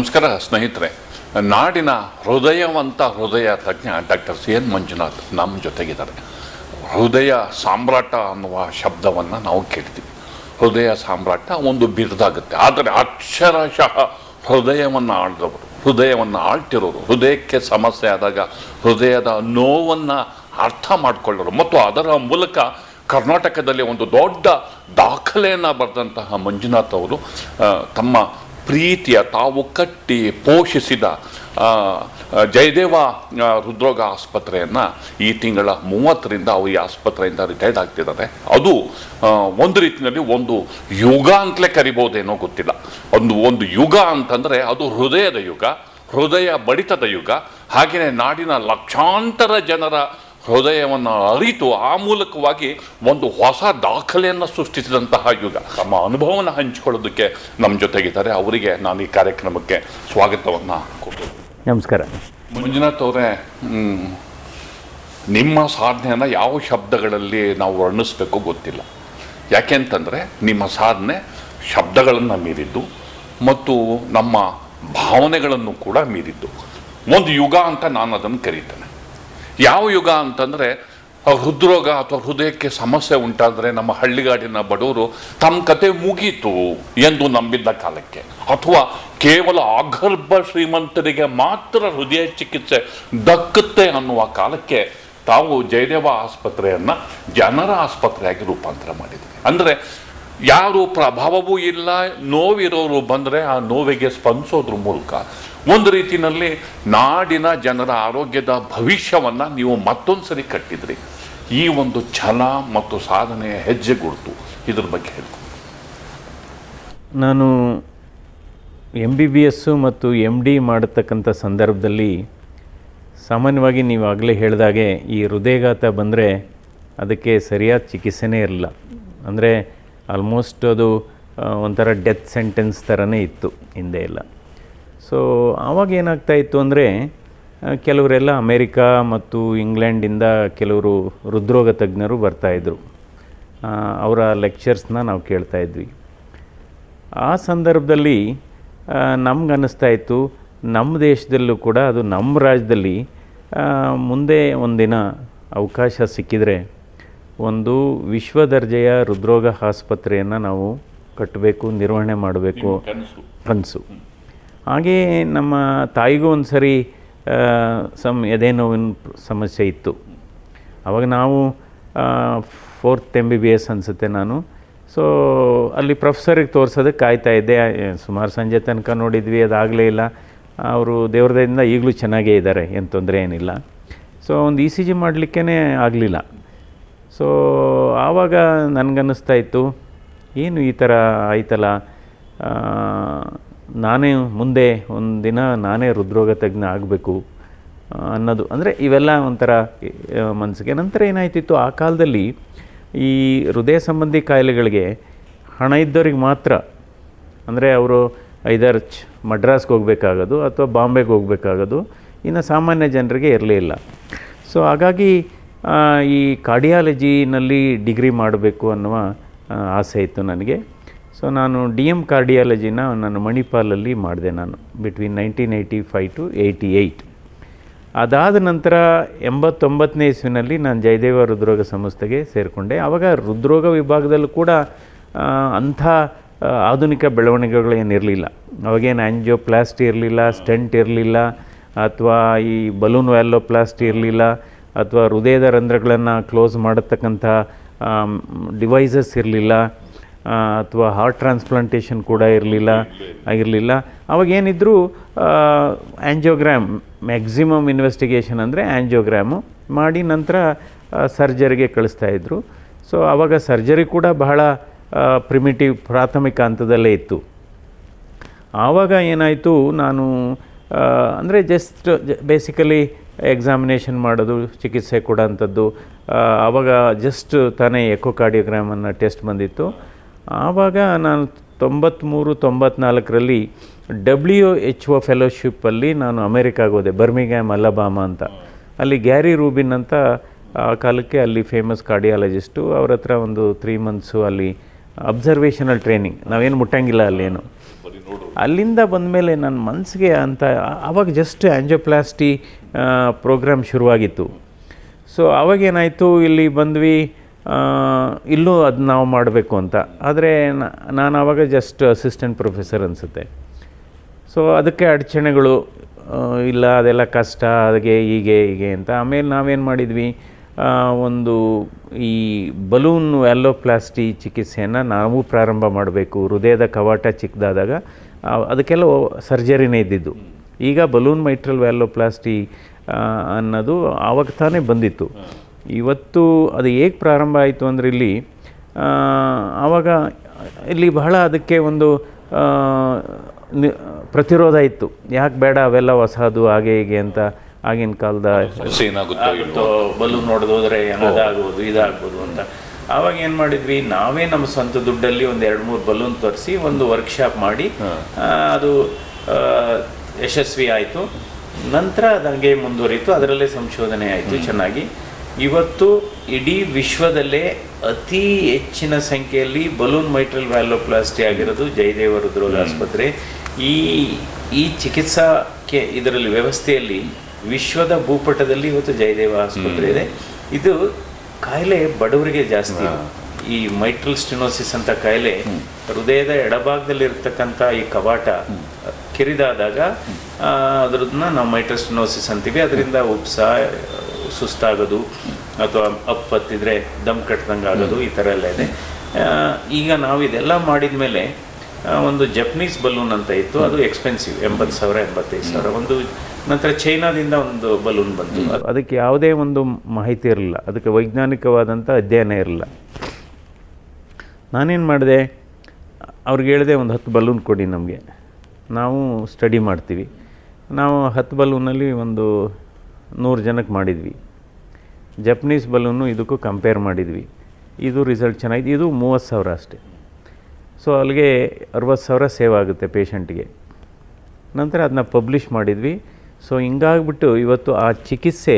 ನಮಸ್ಕಾರ ಸ್ನೇಹಿತರೆ. ನಾಡಿನ ಹೃದಯವಂತ ಹೃದಯ ತಜ್ಞ ಡಾಕ್ಟರ್ ಸಿ ಎನ್ ಮಂಜುನಾಥ್ ನಮ್ಮ ಜೊತೆಗಿದ್ದಾರೆ. ಹೃದಯ ಸಾಮ್ರಾಟ ಅನ್ನುವ ಶಬ್ದವನ್ನು ನಾವು ಕೇಳ್ತೀವಿ. ಹೃದಯ ಸಾಮ್ರಾಟ ಒಂದು ಬಿರುದಾಗುತ್ತೆ. ಆದರೆ ಅಕ್ಷರಶಃ ಹೃದಯವನ್ನು ಆಳ್ದವರು, ಹೃದಯವನ್ನು ಆಳ್ತಿರೋರು, ಹೃದಯಕ್ಕೆ ಸಮಸ್ಯೆ ಆದಾಗ ಹೃದಯದ ನೋವನ್ನು ಅರ್ಥ ಮಾಡಿಕೊಳ್ಳೋರು. ಮತ್ತು ಅದರ ಮೂಲಕ ಕರ್ನಾಟಕದಲ್ಲಿ ಒಂದು ದೊಡ್ಡ ದಾಖಲೆಯನ್ನು ಬರೆದಂತಹ ಮಂಜುನಾಥ್ ಅವರು ತಮ್ಮ ಪ್ರೀತಿಯ ತಾವು ಕಟ್ಟಿ ಪೋಷಿಸಿದ ಜಯದೇವ ಹೃದ್ರೋಗ ಆಸ್ಪತ್ರೆಯನ್ನು ಈ ತಿಂಗಳ ಮೂವತ್ತರಿಂದ ಅವರು ಈ ಆಸ್ಪತ್ರೆಯಿಂದ ರಿಟೈರ್ಡ್ ಆಗ್ತಿದ್ದಾರೆ. ಅದು ಒಂದು ರೀತಿಯಲ್ಲಿ ಒಂದು ಯುಗ ಅಂತಲೇ ಕರಿಬೋದೇನೋ ಗೊತ್ತಿಲ್ಲ. ಒಂದು ಒಂದು ಯುಗ ಅಂತಂದರೆ ಅದು ಹೃದಯದ ಯುಗ, ಹೃದಯ ಬಡಿತದ ಯುಗ, ಹಾಗೆಯೇ ನಾಡಿನ ಲಕ್ಷಾಂತರ ಜನರ ಹೃದಯವನ್ನು ಅರಿತು ಆ ಮೂಲಕವಾಗಿ ಒಂದು ಹೊಸ ದಾಖಲೆಯನ್ನು ಸೃಷ್ಟಿಸಿದಂತಹ ಯುಗ. ತಮ್ಮ ಅನುಭವವನ್ನು ಹಂಚಿಕೊಳ್ಳೋದಕ್ಕೆ ನಮ್ಮ ಜೊತೆಗಿದ್ದಾರೆ. ಅವರಿಗೆ ನಾನು ಈ ಕಾರ್ಯಕ್ರಮಕ್ಕೆ ಸ್ವಾಗತವನ್ನು ಕೊಡ್ತೀನಿ. ನಮಸ್ಕಾರ. ಮಂಜುನಾಥ್ ಅವರೇ ನಿಮ್ಮ ಸಾಧನೆಯನ್ನು ಯಾವ ಶಬ್ದಗಳಲ್ಲಿ ನಾವು ವರ್ಣಿಸ್ಬೇಕು ಗೊತ್ತಿಲ್ಲ. ಯಾಕೆ ಅಂತಂದರೆ ನಿಮ್ಮ ಸಾಧನೆ ಶಬ್ದಗಳನ್ನು ಮೀರಿದ್ದು ಮತ್ತು ನಮ್ಮ ಭಾವನೆಗಳನ್ನು ಕೂಡ ಮೀರಿದ್ದು. ಒಂದು ಯುಗ ಅಂತ ನಾನು ಅದನ್ನು ಕರೀತೇನೆ. ಯಾವ ಯುಗ ಅಂತಂದರೆ ಹೃದ್ರೋಗ ಅಥವಾ ಹೃದಯಕ್ಕೆ ಸಮಸ್ಯೆ ಉಂಟಾದರೆ ನಮ್ಮ ಹಳ್ಳಿಗಾಡಿನ ಬಡವರು ತಮ್ಮ ಕತೆ ಮುಗೀತು ಎಂದು ನಂಬಿದ್ದ ಕಾಲಕ್ಕೆ. ಅಥವಾ ಕೇವಲ ಅಗರ್ಭ ಶ್ರೀಮಂತರಿಗೆ ಮಾತ್ರ ಹೃದಯ ಚಿಕಿತ್ಸೆ ದಕ್ಕುತ್ತೆ ಅನ್ನುವ ಕಾಲಕ್ಕೆ ತಾವು ಜಯದೇವ ಆಸ್ಪತ್ರೆಯನ್ನು ಜನರ ಆಸ್ಪತ್ರೆಯಾಗಿ ರೂಪಾಂತರ ಮಾಡಿದ್ದೀವಿ ಅಂದರೆ ಯಾರು ಪ್ರಭಾವವೂ ಇಲ್ಲ, ನೋವಿರೋರು ಬಂದರೆ ಆ ನೋವಿಗೆ ಸ್ಪಂದಿಸೋದ್ರ ಮೂಲಕ. ಒಂದು ರೀತಿಯಲ್ಲಿ ನಾಡಿನ ಜನರ ಆರೋಗ್ಯದ ಭವಿಷ್ಯವನ್ನು ನೀವು ಮತ್ತೊಂದು ಸರಿ ಕಟ್ಟಿದ್ರಿ. ಈ ಒಂದು ಛಲ ಮತ್ತು ಸಾಧನೆಯ ಹೆಜ್ಜೆ ಗುರುತು ಇದ್ರ ಬಗ್ಗೆ ಹೇಳ್ತೀನಿ ನಾನು ಎಂ ಬಿ ಬಿ ಎಸ್ಸು ಮತ್ತು ಎಂ ಡಿ ಮಾಡತಕ್ಕಂಥ ಸಂದರ್ಭದಲ್ಲಿ ಸಾಮಾನ್ಯವಾಗಿ ನೀವು ಆಗಲೇ ಹೇಳಿದಾಗೆ ಈ ಹೃದಯಘಾತ ಬಂದರೆ ಅದಕ್ಕೆ ಸರಿಯಾದ ಚಿಕಿತ್ಸೆನೇ ಇರಲಿಲ್ಲ ಅಂದರೆ ಆಲ್ಮೋಸ್ಟ್ ಅದು ಒಂಥರ ಡೆತ್ ಸೆಂಟೆನ್ಸ್ ಥರನೇ ಇತ್ತು ಹಿಂದೆ ಎಲ್ಲ. ಸೊ ಆವಾಗ ಏನಾಗ್ತಾ ಇತ್ತು ಅಂದರೆ ಕೆಲವರೆಲ್ಲ ಅಮೇರಿಕಾ ಮತ್ತು ಇಂಗ್ಲೆಂಡಿಂದ ಕೆಲವರು ಹೃದ್ರೋಗ ತಜ್ಞರು ಬರ್ತಾಯಿದ್ರು ಅವರ ಲೆಕ್ಚರ್ಸ್ನ ನಾವು ಕೇಳ್ತಾ ಇದ್ವಿ. ಆ ಸಂದರ್ಭದಲ್ಲಿ ನಮ್ಗೆ ಅನ್ನಿಸ್ತಾ ಇತ್ತು ನಮ್ಮ ದೇಶದಲ್ಲೂ ಕೂಡ ಅದು ನಮ್ಮ ರಾಜ್ಯದಲ್ಲಿ ಮುಂದೆ ಒಂದಿನ ಅವಕಾಶ ಸಿಕ್ಕಿದರೆ ಒಂದು ವಿಶ್ವ ದರ್ಜೆಯ ಹೃದ್ರೋಗ ಆಸ್ಪತ್ರೆಯನ್ನು ನಾವು ಕಟ್ಟಬೇಕು ನಿರ್ವಹಣೆ ಮಾಡಬೇಕು ಕನಸು. ಹಾಗೇ ಹಾಗೆಯೇ ನಮ್ಮ ತಾಯಿಗೂ ಒಂದು ಸರಿ ಸಮ್ ಎದೆ ನೋವಿನ ಸಮಸ್ಯೆ ಇತ್ತು. ಅವಾಗ ನಾವು fourth M B B S ಅನಿಸುತ್ತೆ ನಾನು. ಸೊ ಅಲ್ಲಿ ಪ್ರೊಫೆಸರಿಗೆ ತೋರಿಸೋದಕ್ಕೆ ಕಾಯ್ತಾ ಇದ್ದೆ. ಸುಮಾರು ಸಂಜೆ ತನಕ ನೋಡಿದ್ವಿ ಅದಾಗಲೇ ಇಲ್ಲ. ಅವರು ದೇವ್ರದಿಂದ ಈಗಲೂ ಚೆನ್ನಾಗೇ ಇದ್ದಾರೆ ಏನು ತೊಂದರೆ ಏನಿಲ್ಲ. ಸೊ ಒಂದು ಇ ಸಿ ಜಿ ಮಾಡಲಿಕ್ಕೇ ಆಗಲಿಲ್ಲ. ಸೊ ಆವಾಗ ನನಗನ್ನಿಸ್ತಾ ಇತ್ತು, ಏನು ಈ ಥರ ಆಯ್ತಲ್ಲ? ನಾನೇ ಮುಂದೆ ಒಂದು ದಿನ ನಾನೇ ಹೃದ್ರೋಗ ತಜ್ಞ ಆಗಬೇಕು ಅನ್ನೋದು. ಅಂದರೆ ಇವೆಲ್ಲ ಒಂಥರ ಮನಸ್ಸಿಗೆ ನಂತರ ಏನಾಯ್ತಿತ್ತು, ಆ ಕಾಲದಲ್ಲಿ ಈ ಹೃದಯ ಸಂಬಂಧಿ ಕಾಯಿಲೆಗಳಿಗೆ ಹಣ ಇದ್ದವ್ರಿಗೆ ಮಾತ್ರ, ಅಂದರೆ ಅವರು ಐದಾರ್ ಮಡ್ರಾಸ್ಗೆ ಹೋಗಬೇಕಾಗೋದು ಅಥವಾ ಬಾಂಬೆಗೆ ಹೋಗಬೇಕಾಗೋದು, ಇನ್ನು ಸಾಮಾನ್ಯ ಜನರಿಗೆ ಇರಲಿಲ್ಲ ಸೊ ಹಾಗಾಗಿ ಈ ಕಾರ್ಡಿಯಾಲಜಿನಲ್ಲಿ ಡಿಗ್ರಿ ಮಾಡಬೇಕು ಅನ್ನುವ ಆಸೆ ಇತ್ತು ನನಗೆ. ಸೊ ನಾನು ಡಿ ಎಂ ಕಾರ್ಡಿಯಾಲಜಿನ ನಾನು ಮಣಿಪಾಲಲ್ಲಿ ಮಾಡಿದೆ ನಾನು between nineteen eighty five to eighty eight ಅದಾದ ನಂತರ ಎಂಬತ್ತೊಂಬತ್ತನೇ ಇಸುವಿನಲ್ಲಿ ನಾನು ಜಯದೇವ ಹೃದ್ರೋಗ ಸಂಸ್ಥೆಗೆ ಸೇರಿಕೊಂಡೆ. ಆವಾಗ ಹೃದ್ರೋಗ ವಿಭಾಗದಲ್ಲೂ ಕೂಡ ಅಂಥ ಆಧುನಿಕ ಬೆಳವಣಿಗೆಗಳೇನಿರಲಿಲ್ಲ ಅವಾಗೇನು ಆ್ಯಂಜಿಯೋಪ್ಲಾಸ್ಟಿ ಇರಲಿಲ್ಲ ಸ್ಟೆಂಟ್ ಇರಲಿಲ್ಲ, ಅಥವಾ ಈ ಬಲೂನ್ ವ್ಯಾಲೋಪ್ಲಾಸ್ಟಿ ಇರಲಿಲ್ಲ ಅಥವಾ ಹೃದಯದ ರಂಧ್ರಗಳನ್ನು ಕ್ಲೋಸ್ ಮಾಡತಕ್ಕಂಥ ಡಿವೈಸಸ್ ಇರಲಿಲ್ಲ ಅಥವಾ ಹಾರ್ಟ್ ಟ್ರಾನ್ಸ್ಪ್ಲಾಂಟೇಷನ್ ಕೂಡ ಇರಲಿಲ್ಲ, ಆಗಿರಲಿಲ್ಲ. ಅವಾಗ ಏನಿದ್ರು ಆ್ಯಂಜಿಯೋಗ್ರಾಮ್ ಮ್ಯಾಕ್ಸಿಮಮ್ ಇನ್ವೆಸ್ಟಿಗೇಷನ್ ಅಂದರೆ ಆ್ಯಂಜಿಯೋಗ್ರಾಮು ಮಾಡಿ ನಂತರ ಸರ್ಜರಿಗೆ ಕಳಿಸ್ತಾಯಿದ್ರು ಸೊ ಆವಾಗ ಸರ್ಜರಿ ಕೂಡ ಬಹಳ ಪ್ರಿಮಿಟಿವ್ ಪ್ರಾಥಮಿಕ ಹಂತದಲ್ಲೇ ಇತ್ತು. ಆವಾಗ ಏನಾಯಿತು, ನಾನು ಅಂದರೆ ಜಸ್ಟ್ ಬೇಸಿಕಲಿ ಎಕ್ಸಾಮಿನೇಷನ್ ಮಾಡೋದು, ಚಿಕಿತ್ಸೆ ಕೊಡೋಂಥದ್ದು. ಆವಾಗ ಜಸ್ಟ್ ತಾನೇ ಎಕೋಕಾರ್ಡಿಯೋಗ್ರಾಮನ್ನು ಟೆಸ್ಟ್ ಬಂದಿತ್ತು. ಆವಾಗ ನಾನು ತೊಂಬತ್ತ್ಮೂರು ತೊಂಬತ್ನಾಲ್ಕರಲ್ಲಿ ಡಬ್ಲ್ಯೂ ಎಚ್ ಒ ಫೆಲೋಶಿಪ್ಪಲ್ಲಿ ನಾನು ಅಮೇರಿಕಾಗೆ ಹೋದೆ ಬರ್ಮಿಗ್ಯಾಮ್ ಅಲಬಾಮ ಅಂತ. ಅಲ್ಲಿ ಗ್ಯಾರಿ ರೂಬಿನ್ ಅಂತ, ಆ ಕಾಲಕ್ಕೆ ಅಲ್ಲಿ ಫೇಮಸ್ ಕಾರ್ಡಿಯಾಲಜಿಸ್ಟು ಅವ್ರ ಹತ್ರ ಒಂದು ತ್ರೀ ಮಂತ್ಸು ಅಲ್ಲಿ ಅಬ್ಸರ್ವೇಷನಲ್ ಟ್ರೈನಿಂಗ್ ನಾವೇನು ಮುಟ್ಟಂಗಿಲ್ಲ ಅಲ್ಲೇನು ಅಲ್ಲಿಂದ ಬಂದಮೇಲೆ ನನ್ನ ಮನಸ್ಸಿಗೆ ಅಂತ ಆವಾಗ ಜಸ್ಟ್ ಆ್ಯಂಜೋಪ್ಲಾಸ್ಟಿ ಪ್ರೋಗ್ರಾಮ್ ಶುರುವಾಗಿತ್ತು. ಸೊ ಅವಾಗೇನಾಯಿತು, ಇಲ್ಲಿ ಬಂದ್ವಿ ಇಲ್ಲೂ ಅದು ನಾವು ಮಾಡಬೇಕು ಅಂತ. ಆದರೆ ನಾನು ಆವಾಗ ಜಸ್ಟ್ ಅಸಿಸ್ಟೆಂಟ್ ಪ್ರೊಫೆಸರ್ ಅನಿಸುತ್ತೆ. ಸೊ ಅದಕ್ಕೆ ಅಡಚಣೆಗಳು ಇಲ್ಲ, ಅದೆಲ್ಲ ಕಷ್ಟ ಅದಕ್ಕೆ ಹೀಗೆ ಹೀಗೆ ಅಂತ. ಆಮೇಲೆ ನಾವೇನು ಮಾಡಿದ್ವಿ ಒಂದು ಈ ಬಲೂನ್ ವ್ಯಾಲೋಪ್ಲಾಸ್ಟಿ ಚಿಕಿತ್ಸೆಯನ್ನು ನಾವು ಪ್ರಾರಂಭ ಮಾಡಬೇಕು. ಹೃದಯದ ಕವಾಟ ಚಿಕ್ಕದಾದಾಗ ಅದಕ್ಕೆಲ್ಲ ಸರ್ಜರಿನೇ ಇದ್ದಿದ್ದು. ಈಗ ಬಲೂನ್ ಮೈಟ್ರಲ್ ವ್ಯಾಲೋಪ್ಲಾಸ್ಟಿ ಅನ್ನೋದು ಆವಾಗ ತಾನೇ ಬಂದಿತ್ತು. ಇವತ್ತು ಅದು ಹೇಗೆ ಪ್ರಾರಂಭ ಆಯಿತು ಅಂದರೆ ಇಲ್ಲಿ ಆವಾಗ ಇಲ್ಲಿ ಬಹಳ ಅದಕ್ಕೆ ಒಂದು ಪ್ರತಿರೋಧ ಇತ್ತು. ಯಾಕೆ ಬೇಡ ಅವೆಲ್ಲ ಹೊಸದು ಹಾಗೆ ಹೀಗೆ ಅಂತ ಆಗಿನ ಕಾಲದ ಬಲೂನ್ ನೋಡೋದು ಹೋದ್ರೆ ಅದಾಗ್ಬೋದು ಇದಾಗ್ಬೋದು ಅಂತ. ಆವಾಗ ಏನು ಮಾಡಿದ್ವಿ? ನಾವೇ ನಮ್ಮ ಸ್ವಂತ ದುಡ್ಡಲ್ಲಿ ಒಂದು ಎರಡು ಮೂರು ಬಲೂನ್ ತರಿಸಿ ಒಂದು ವರ್ಕ್ಶಾಪ್ ಮಾಡಿ ಅದು ಯಶಸ್ವಿ ಆಯಿತು. ನಂತರ ಅದಂಗೆ ಮುಂದುವರಿತು. ಅದರಲ್ಲೇ ಸಂಶೋಧನೆ ಆಯಿತು ಚೆನ್ನಾಗಿ. ಇವತ್ತು ಇಡೀ ವಿಶ್ವದಲ್ಲೇ ಅತಿ ಹೆಚ್ಚಿನ ಸಂಖ್ಯೆಯಲ್ಲಿ ಬಲೂನ್ ಮೈಟ್ರಲ್ ವ್ಯಾಲೋಪ್ಲಾಸ್ಟಿ ಆಗಿರೋದು ಜಯದೇವ ಹೃದ್ರೋಗ ಆಸ್ಪತ್ರೆ. ಈ ಈ ಚಿಕಿತ್ಸಾ ಕೆ ಇದರಲ್ಲಿ ವ್ಯವಸ್ಥೆಯಲ್ಲಿ ವಿಶ್ವದ ಭೂಪಟದಲ್ಲಿ ಇವತ್ತು ಜಯದೇವ ಆಸ್ಪತ್ರೆ ಇದೆ. ಇದು ಕಾಯಿಲೆ ಬಡವರಿಗೆ ಜಾಸ್ತಿ. ಈ ಮೈಟ್ರಲ್ ಸ್ಟಿನೋಸಿಸ್ ಅಂತ ಕಾಯಿಲೆ ಹೃದಯದ ಎಡಭಾಗದಲ್ಲಿ ಇರ್ತಕ್ಕಂಥ ಈ ಕವಾಟ ಕಿರಿದಾದಾಗ ಅದ್ರದನ್ನ ನಾವು ಮೈಟ್ರಲ್ ಸ್ಟಿನೋಸಿಸ್ ಅಂತೀವಿ. ಅದರಿಂದ ಉಪ್ಸ ಸುಸ್ತಾಗೋದು ಅಥವಾ ಅಪ್ ಹತ್ತಿದ್ರೆ ದಮ್ ಕಟ್ಟದಂಗೆ ಆಗೋದು ಈ ಥರ ಎಲ್ಲ ಇದೆ. ಈಗ ನಾವು ಇದೆಲ್ಲ ಮಾಡಿದ ಮೇಲೆ ಒಂದು ಜಪನೀಸ್ ಬಲೂನ್ ಅಂತ ಇತ್ತು. ಅದು ಎಕ್ಸ್ಪೆನ್ಸಿವ್ ಎಂಬತ್ತು ಸಾವಿರ ಎಂಬತ್ತೈದು ಸಾವಿರ. ಒಂದು ನಂತರ ಚೈನಾದಿಂದ ಒಂದು ಬಲೂನ್ ಬಂತು. ಅದಕ್ಕೆ ಯಾವುದೇ ಒಂದು ಮಾಹಿತಿ ಇರಲಿಲ್ಲ. ಅದಕ್ಕೆ ವೈಜ್ಞಾನಿಕವಾದಂಥ ಅಧ್ಯಯನ ಇರಲಿಲ್ಲ. ನಾನೇನು ಮಾಡಿದೆ? ಅವ್ರಿಗೆ ಹೇಳಿದೆ, ಒಂದು ಹತ್ತು ಬಲೂನ್ ಕೊಡಿ ನಮಗೆ. ನಾವು ಸ್ಟಡಿ ಮಾಡ್ತೀವಿ. ನಾವು ಹತ್ತು ಬಲೂನಲ್ಲಿ ಒಂದು ನೂರು ಜನಕ್ಕೆ ಮಾಡಿದ್ವಿ. ಜಪನೀಸ್ ಬಲೂನು ಇದಕ್ಕೂ ಕಂಪೇರ್ ಮಾಡಿದ್ವಿ. ಇದು ರಿಸಲ್ಟ್ ಚೆನ್ನಾಗಿದೆ. ಇದು ಮೂವತ್ತು ಸಾವಿರ ಅಷ್ಟೇ. ಸೊ, ಅಲ್ಲಿಗೆ ಅರವತ್ತು ಸಾವಿರ ಸೇವ್ ಆಗುತ್ತೆ ಪೇಷಂಟ್ಗೆ. ನಂತರ ಅದನ್ನ ಪಬ್ಲಿಷ್ ಮಾಡಿದ್ವಿ. ಸೊ ಹಿಂಗಾಗ್ಬಿಟ್ಟು ಇವತ್ತು ಆ ಚಿಕಿತ್ಸೆ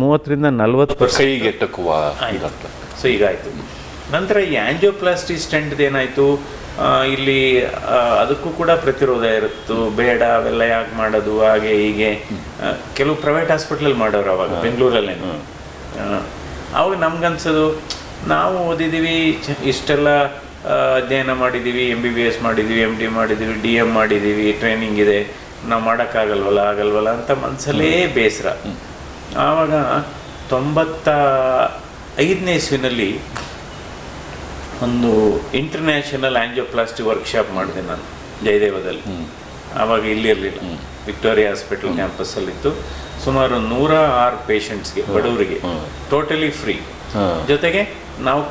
ಮೂವತ್ತರಿಂದ ನಲ್ವತ್ತು ಕೈಗೆಟಕುವ ಕೈಗೆ ಸೊ ಈಗಾಯಿತು ನಂತರ ಈ ಆ್ಯಂಜಿಯೋಪ್ಲಾಸ್ಟಿ ಸ್ಟೆಂಟ್ ಏನಾಯಿತು ಇಲ್ಲಿ ಅದಕ್ಕೂ ಕೂಡ ಪ್ರತಿರೋಧ ಇರುತ್ತು. ಬೇಡ ಅವೆಲ್ಲ ಯಾಕೆ ಮಾಡೋದು? ಹಾಗೆ ಹೀಗೆ. ಕೆಲವು ಪ್ರೈವೇಟ್ ಹಾಸ್ಪಿಟ್ಲಲ್ಲಿ ಮಾಡೋರು ಅವಾಗ ಬೆಂಗಳೂರಲ್ಲೇ ಅವಾಗ ನಮ್ಗನ್ಸೋದು ನಾವು ಓದಿದ್ದೀವಿ ಚ- ಇಷ್ಟೆಲ್ಲ ಅಧ್ಯಯನ ಮಾಡಿದ್ದೀವಿ ಎಂ ಬಿ ಬಿ ಎಸ್ ಮಾಡಿದ್ದೀವಿ ಎಂ ಡಿ ಮಾಡಿದ್ದೀವಿ ಡಿ ಎಂ ಮಾಡಿದ್ದೀವಿ ಟ್ರೈನಿಂಗ್ ಇದೆ. ನಾವು ಮಾಡೋಕ್ಕಾಗಲ್ವಲ್ಲ ಆಗಲ್ವಲ್ಲ ಅಂತ ಮನಸ್ಸಲ್ಲೇ ಬೇಸರ. ಆವಾಗ ತೊಂಬತ್ತ ಐದನೇ ಇಸ್ವಿನಲ್ಲಿ ಒಂದು ಇಂಟರ್ನ್ಯಾಷನಲ್ ಆ್ಯಂಜಿಯೋಪ್ಲಾಸ್ಟಿ ವರ್ಕ್ಶಾಪ್ ಮಾಡಿದೆ ನಾನು ಜಯದೇವದಲ್ಲಿ. ಆವಾಗ ಇಲ್ಲಿ ಇರಲಿಲ್ಲ. ವಿಕ್ಟೋರಿಯಾ ಹಾಸ್ಪಿಟಲ್ ಕ್ಯಾಂಪಸ್ಸಲ್ಲಿತ್ತು ಸುಮಾರು ನೂರ ಆರು ಪೇಷಂಟ್ಸ್ಗೆ ಬಡವರಿಗೆ ಟೋಟಲಿ ಫ್ರೀ ಜೊತೆಗೆ ನಾವು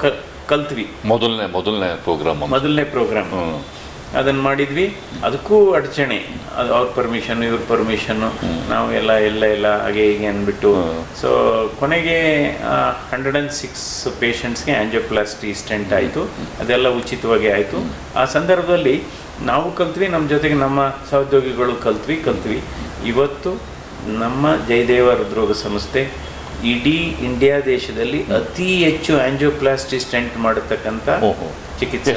ಕಲ್ತ್ವಿ. ಮೊದಲನೇ ಮೊದಲನೇ ಪ್ರೋಗ್ರಾಮ್ ಮೊದಲನೇ ಪ್ರೋಗ್ರಾಮ್ ಅದನ್ನು ಮಾಡಿದ್ವಿ. ಅದಕ್ಕೂ ಅಡಚಣೆ. ಅದು ಅವ್ರ ಪರ್ಮಿಷನ್ ಇವ್ರ ಪರ್ಮಿಷನ್ನು ನಾವು ಎಲ್ಲ ಎಲ್ಲ ಎಲ್ಲ ಹಾಗೆ ಹೀಗೆ ಅಂದ್ಬಿಟ್ಟು. ಸೊ ಕೊನೆಗೆ ಹಂಡ್ರೆಡ್ ಆ್ಯಂಡ್ ಸಿಕ್ಸ್ ಪೇಷಂಟ್ಸ್ಗೆ ಆ್ಯಂಜಿಯೋಪ್ಲಾಸ್ಟಿ ಸ್ಟೆಂಟ್ ಆಯಿತು. ಅದೆಲ್ಲ ಉಚಿತವಾಗಿ ಆಯಿತು. ಆ ಸಂದರ್ಭದಲ್ಲಿ ನಾವು ಕಲ್ತ್ವಿ ನಮ್ಮ ಜೊತೆಗೆ ನಮ್ಮ ಸಹೋದ್ಯೋಗಿಗಳು ಕಲ್ತ್ವಿ ಕಲ್ತ್ವಿ. ಇವತ್ತು ನಮ್ಮ ಜಯದೇವ ಹೃದ್ರೋಗ ಸಂಸ್ಥೆ ಇಡೀ ಇಂಡಿಯಾ ದೇಶದಲ್ಲಿ ಅತಿ ಹೆಚ್ಚು ಆ್ಯಂಜಿಯೋಪ್ಲಾಸ್ಟಿ ಸ್ಟೆಂಟ್ ಮಾಡತಕ್ಕಂಥ. ಚಿಕಿತ್ಸಾ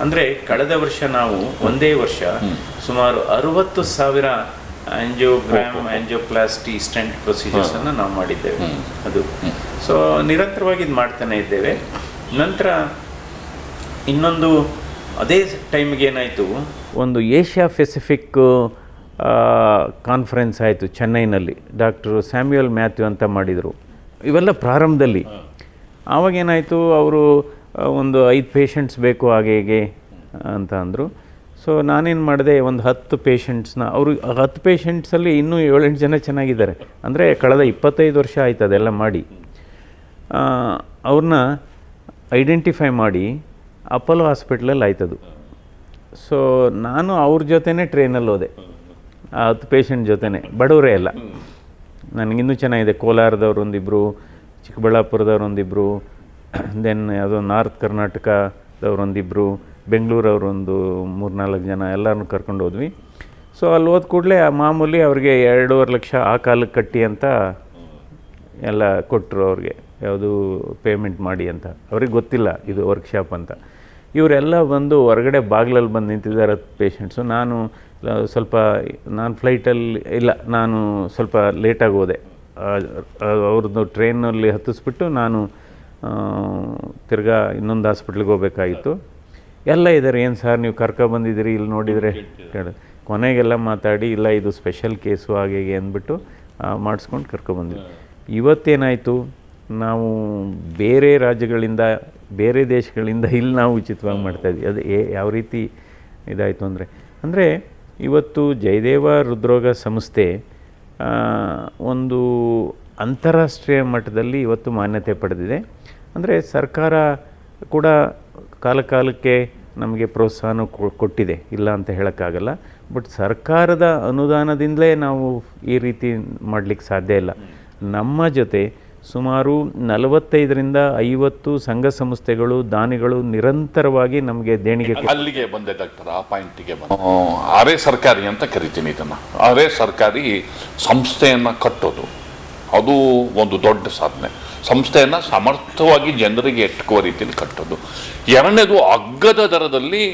ಅಂದ್ರೆ ಕಳೆದ ವರ್ಷ ನಾವು ಒಂದೇ ವರ್ಷ ಸುಮಾರು ಅರವತ್ತು ಸಾವಿರ ಆಂಜಿಯೋಗ್ರಾಮ್ ಆಂಜಿಯೋಪ್ಲಾಸ್ಟಿ ಸ್ಟೆಂಟ್ ಪ್ರೊಸೀಜರ್ಸ್ ಅನ್ನು ನಾವು ಮಾಡಿದ್ದೇವೆ. ಅದು. ಸೊ ನಿರಂತರವಾಗಿ ಇದು ಮಾಡ್ತಾನೆ ಇದ್ದೇವೆ. ನಂತರ ಇನ್ನೊಂದು ಅದೇ ಟೈಮ್ಗೆ ಏನಾಯಿತು? ಒಂದು ಏಷ್ಯಾ ಪೆಸಿಫಿಕ್ ಕಾನ್ಫರೆನ್ಸ್ ಆಯಿತು ಚೆನ್ನೈನಲ್ಲಿ. ಡಾಕ್ಟರ್ ಸ್ಯಾಮ್ಯುಯಲ್ ಮ್ಯಾಥ್ಯೂ ಅಂತ ಮಾಡಿದರು. ಇವೆಲ್ಲ ಪ್ರಾರಂಭದಲ್ಲಿ. ಆವಾಗೇನಾಯಿತು ಅವರು ಒಂದು ಐದು ಪೇಷಂಟ್ಸ್ ಬೇಕು ಹಾಗೆ ಹೇಗೆ ಅಂತ ಅಂದರು. ಸೊ ನಾನೇನು ಮಾಡಿದೆ, ಒಂದು ಹತ್ತು ಪೇಷಂಟ್ಸ್ನ ಅವರು ಹತ್ತು ಪೇಷಂಟ್ಸಲ್ಲಿ ಇನ್ನೂ ಏಳೆಂಟು ಜನ ಚೆನ್ನಾಗಿದ್ದಾರೆ. ಅಂದರೆ ಕಳೆದ ಇಪ್ಪತ್ತೈದು ವರ್ಷ ಆಯ್ತು ಅದೆಲ್ಲ ಮಾಡಿ. ಅವ್ರನ್ನ ಐಡೆಂಟಿಫೈ ಮಾಡಿ, ಅಪೋಲೋ ಹಾಸ್ಪಿಟ್ಲಲ್ಲಿ ಆಯ್ತದು. ಸೊ ನಾನು ಅವ್ರ ಜೊತೆನೇ ಟ್ರೈನಲ್ಲಿ ಹೋದೆ. ಆ ಹತ್ತು ಪೇಷಂಟ್ ಜೊತೆನೆ. ಬಡವರೇ ಎಲ್ಲ ನನಗಿನ್ನೂ ಚೆನ್ನಾಗಿದೆ. ಕೋಲಾರದವ್ರು ಒಂದಿಬ್ಬರು ಚಿಕ್ಕಬಳ್ಳಾಪುರದವ್ರು ಒಂದಿಬ್ಬರು ದೆನ್ ಯಾವುದೋ ನಾರ್ತ್ ಕರ್ನಾಟಕದವ್ರು ಬೆಂಗಳೂರವ್ರೊಂದು ಮೂರು ಮೂರ್ನಾಲ್ಕು ಜನ ಎಲ್ಲರನ್ನೂ ಕರ್ಕೊಂಡು ಹೋದ್ವಿ. ಸೊ ಅಲ್ಲಿ ಹೋದ ಕೂಡಲೇ ಮಾಮೂಲಿ ಅವ್ರಿಗೆ ಎರಡೂವರೆ ಲಕ್ಷ ಆ ಕಾಲಕ್ಕೆ ಕಟ್ಟಿ ಅಂತ ಎಲ್ಲ ಕೊಟ್ಟರು ಅವ್ರಿಗೆ. ಯಾವುದು ಪೇಮೆಂಟ್ ಮಾಡಿ ಅಂತ. ಅವ್ರಿಗೆ ಗೊತ್ತಿಲ್ಲ ಇದು ವರ್ಕ್ಶಾಪ್ ಅಂತ. ಇವರೆಲ್ಲ ಬಂದು ಹೊರಗಡೆ ಬಾಗಿಲಲ್ಲಿ ಬಂದು ನಿಂತಿದ್ದಾರೆ ಪೇಷಂಟ್ಸು ನಾನು ಸ್ವಲ್ಪ ನಾನು ಫ್ಲೈಟಲ್ಲಿ ಇಲ್ಲ ನಾನು ಸ್ವಲ್ಪ ಲೇಟಾಗಿ ಹೋದೆ. ಅವ್ರದ್ದು ಟ್ರೈನಲ್ಲಿ ಹತ್ತಿಸ್ಬಿಟ್ಟು ನಾನು ಆ, ತಿರ್ಗಾ ಇನ್ನೊಂದು ಹಾಸ್ಪಿಟ್ಲಿಗೆ ಹೋಗ್ಬೇಕಾಗಿತ್ತು. ಎಲ್ಲ ಇದ್ದಾರೆ ಏನು ಸರ್, ನೀವು ಕರ್ಕೊ ಬಂದಿದ್ದೀರಿ? ಇಲ್ಲಿ ನೋಡಿದರೆ ಕೊನೆಗೆಲ್ಲ ಮಾತಾಡಿ, ಇಲ್ಲ, ಇದು ಸ್ಪೆಷಲ್ ಕೇಸು ಹಾಗೆ ಅಂದ್ಬಿಟ್ಟು ಮಾಡಿಸ್ಕೊಂಡು ಕರ್ಕೊಬಂದ್ವಿ ಇವತ್ತೇನಾಯಿತು? ನಾವು ಬೇರೆ ರಾಜ್ಯಗಳಿಂದ, ಬೇರೆ ದೇಶಗಳಿಂದ ಇಲ್ಲಿ ನಾವು ಉಚಿತವಾಗಿ ಮಾಡ್ತಾಯಿದ್ವಿ ಅದು ಏ ಯಾವ ರೀತಿ ಇದಾಯಿತು ಅಂದರೆ ಅಂದರೆ ಇವತ್ತು ಜಯದೇವ ಹೃದ್ರೋಗ ಸಂಸ್ಥೆ ಒಂದು ಅಂತಾರಾಷ್ಟ್ರೀಯ ಮಟ್ಟದಲ್ಲಿ ಇವತ್ತು ಮಾನ್ಯತೆ ಪಡೆದಿದೆ. ಅಂದರೆ ಸರ್ಕಾರ ಕೂಡ ಕಾಲಕಾಲಕ್ಕೆ ನಮಗೆ ಪ್ರೋತ್ಸಾಹ ಕೊಟ್ಟಿದೆ. ಇಲ್ಲ ಅಂತ ಹೇಳೋಕ್ಕಾಗಲ್ಲ. ಬಟ್ ಸರ್ಕಾರದ ಅನುದಾನದಿಂದಲೇ ನಾವು ಈ ರೀತಿ ಮಾಡಲಿಕ್ಕೆ ಸಾಧ್ಯ ಇಲ್ಲ. ನಮ್ಮ ಜೊತೆ ಸುಮಾರು ನಲವತ್ತೈದರಿಂದ ಐವತ್ತು ಸಂಘ ಸಂಸ್ಥೆಗಳು, ದಾನಿಗಳು ನಿರಂತರವಾಗಿ ನಮಗೆ ದೇಣಿಗೆ ಅಲ್ಲಿಗೆ ಬಂದೆ ಡಾಕ್ಟರ್, ಆ ಪಾಯಿಂಟಿಗೆ ಬಂದೆ. ಅರೆ ಸರ್ಕಾರಿ ಅಂತ ಕರಿತೀನಿ ಇದನ್ನು. ಅರೆ ಸರ್ಕಾರಿ ಸಂಸ್ಥೆಯನ್ನು ಕಟ್ಟೋದು. ಅದು ಒಂದು ದೊಡ್ಡ ಸಾಧನೆ. ಸಂಸ್ಥೆಯನ್ನು ಸಮರ್ಥವಾಗಿ ಜನರಿಗೆ ಎಟ್ಕುವ ರೀತಿಯಲ್ಲಿ ಕಟ್ಟೋದು. ಎರಡನೇದು ಅಗ್ಗದ ದರದಲ್ಲಿ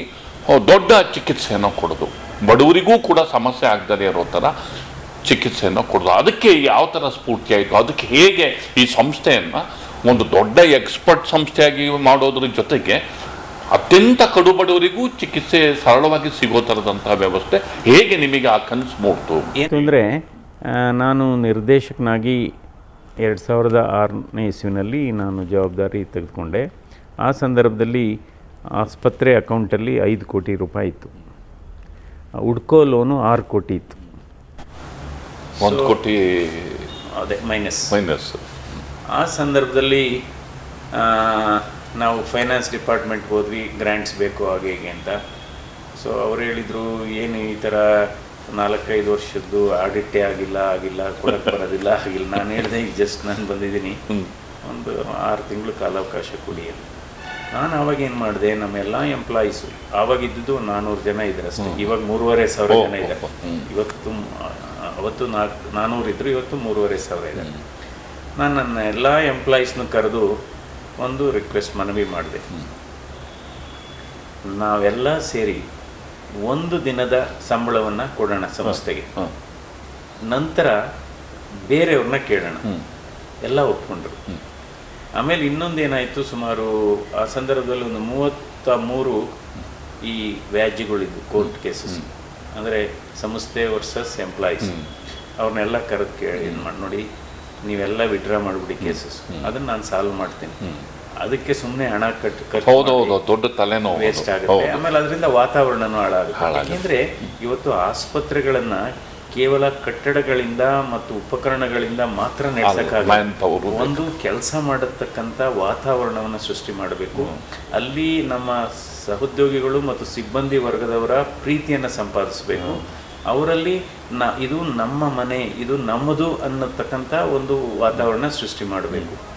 ದೊಡ್ಡ ಚಿಕಿತ್ಸೆಯನ್ನು ಕೊಡೋದು. ಬಡವರಿಗೂ ಕೂಡ ಸಮಸ್ಯೆ ಆಗದೇ ಇರೋ ಥರ ಚಿಕಿತ್ಸೆಯನ್ನು ಕೊಡೋದು. ಅದಕ್ಕೆ ಯಾವ ಥರ ಸ್ಫೂರ್ತಿ ಆಯಿತು, ಅದಕ್ಕೆ ಹೇಗೆ ಈ ಸಂಸ್ಥೆಯನ್ನು ಒಂದು ದೊಡ್ಡ ಎಕ್ಸ್ಪರ್ಟ್ ಸಂಸ್ಥೆಯಾಗಿ ಮಾಡೋದ್ರ ಜೊತೆಗೆ ಅತ್ಯಂತ ಕಡು ಬಡವರಿಗೂ ಚಿಕಿತ್ಸೆ ಸರಳವಾಗಿ ಸಿಗೋ ಥರದಂತಹ ವ್ಯವಸ್ಥೆ ಹೇಗೆ ನಿಮಗೆ ಆ ಕನಸು ಮೂಡ್ತು? ಏನಂದರೆ ನಾನು ನಿರ್ದೇಶಕನಾಗಿ ಎರಡು ಸಾವಿರದ ಆರನೇ ಇಸುವಿನಲ್ಲಿ ನಾನು ಜವಾಬ್ದಾರಿ ತೆಗೆದುಕೊಂಡೆ. ಆ ಸಂದರ್ಭದಲ್ಲಿ ಆಸ್ಪತ್ರೆ ಅಕೌಂಟಲ್ಲಿ ಐದು ಕೋಟಿ ರೂಪಾಯಿ ಇತ್ತು. ಉಡ್ಕೋ ಲೋನು ಆರು ಕೋಟಿ ಇತ್ತು. ಒಂದು ಕೋಟಿ ಅದೇ ಮೈನಸ್ ಮೈನಸ್ ಆ ಸಂದರ್ಭದಲ್ಲಿ ನಾವು ಫೈನಾನ್ಸ್ ಡಿಪಾರ್ಟ್ಮೆಂಟ್ಗೆ ಹೋದ್ವಿ ಗ್ರ್ಯಾಂಟ್ಸ್ ಬೇಕು ಹಾಗೆ ಹೀಗೆ ಅಂತ. ಸೊ ಅವರು ಹೇಳಿದರು ಏನು ಈ ಥರ ನಾಲ್ಕೈದು ವರ್ಷದ್ದು ಆಡಿಟ್ಟೇ ಆಗಿಲ್ಲ ಆಗಿಲ್ಲ ಕೊಡಕ್ಕೆ ಬರೋದಿಲ್ಲ ಆಗಿಲ್ಲ. ನಾನು ಹೇಳಿದೆ ಈಗ ಜಸ್ಟ್ ನಾನು ಬಂದಿದ್ದೀನಿ. ಒಂದು ಆರು ತಿಂಗಳು ಕಾಲಾವಕಾಶ ಕೊಡಿ ಅಂತ. ನಾನು ಅವಾಗ ಏನು ಮಾಡಿದೆ ನಮ್ಮೆಲ್ಲ ಎಂಪ್ಲಾಯೀಸು ಆವಾಗಿದ್ದು ನಾನ್ನೂರು ಜನ ಇದ್ದಾರೆ ಅಷ್ಟೇ. ಇವಾಗ ಮೂರುವರೆ ಸಾವಿರ ಜನ ಇದ್ದಾರೆ. ಇವತ್ತು ಅವತ್ತು ನಾಲ್ಕು ನಾನ್ನೂರು ಇದ್ರು ಇವತ್ತು ಮೂರುವರೆ ಸಾವಿರ ಇದ್ದಾರೆ. ನಾನು ನನ್ನ ಎಲ್ಲ ಎಂಪ್ಲಾಯೀಸ್ನ ಕರೆದು ಒಂದು ರಿಕ್ವೆಸ್ಟ್ ಮನವಿ ಮಾಡಿದೆ. ನಾವೆಲ್ಲ ಸೇರಿ ಒಂದು ದಿನದ ಸಂಬಳವನ್ನು ಕೊಡೋಣ ಸಂಸ್ಥೆಗೆ. ನಂತರ ಬೇರೆಯವ್ರನ್ನ ಕೇಳೋಣ. ಎಲ್ಲ ಒಪ್ಕೊಂಡ್ರು. ಆಮೇಲೆ ಇನ್ನೊಂದೇನಾಯಿತು ಸುಮಾರು ಆ ಸಂದರ್ಭದಲ್ಲಿ ಒಂದು ಮೂವತ್ತ ಮೂರು ಈ ವ್ಯಾಜ್ಯಗಳಿದ್ದು ಕೋರ್ಟ್ ಕೇಸಸ್. ಅಂದರೆ ಸಂಸ್ಥೆ ವರ್ಸಸ್ ಎಂಪ್ಲಾಯೀಸ್. ಅವ್ರನ್ನೆಲ್ಲ ಕರೆದು ಕೇಳಿ ಏನು ಮಾಡಿ ನೋಡಿ ನೀವೆಲ್ಲ ವಿಡ್ರಾ ಮಾಡಿಬಿಡಿ ಕೇಸಸ್. ಅದನ್ನು ನಾನು ಸಾಲ್ವ್ ಮಾಡ್ತೀನಿ. ಅದಕ್ಕೆ ಸುಮ್ಮನೆ ಹಣ ಕಟ್ಟು ಹೌದೌದು ದೊಡ್ಡ ತಲೆನೋವು. ವೇಸ್ಟ್ ಆಗುತ್ತೆ. ಆಮೇಲೆ ಅದರಿಂದ ವಾತಾವರಣನೂ ಹಾಳಾಗುತ್ತೆ. ಅಂದ್ರೆ ಯಾಕೆಂದ್ರೆ ಇವತ್ತು ಆಸ್ಪತ್ರೆಗಳನ್ನ ಕೇವಲ ಕಟ್ಟಡಗಳಿಂದ ಮತ್ತು ಉಪಕರಣಗಳಿಂದ ಮಾತ್ರ ನಡೆಸಕ್ಕಾಗಲ್ಲ. ಒಂದು ಕೆಲಸ ಮಾಡತಕ್ಕಂಥ ವಾತಾವರಣವನ್ನು ಸೃಷ್ಟಿ ಮಾಡಬೇಕು. ಅಲ್ಲಿ ನಮ್ಮ ಸಹೋದ್ಯೋಗಿಗಳು ಮತ್ತು ಸಿಬ್ಬಂದಿ ವರ್ಗದವರ ಪ್ರೀತಿಯನ್ನು ಸಂಪಾದಿಸಬೇಕು. ಅವರಲ್ಲಿ ನ ಇದು ನಮ್ಮ ಮನೆ ಇದು ನಮ್ಮದು ಅನ್ನತಕ್ಕಂಥ ಒಂದು ವಾತಾವರಣ ಸೃಷ್ಟಿ ಮಾಡಬೇಕು.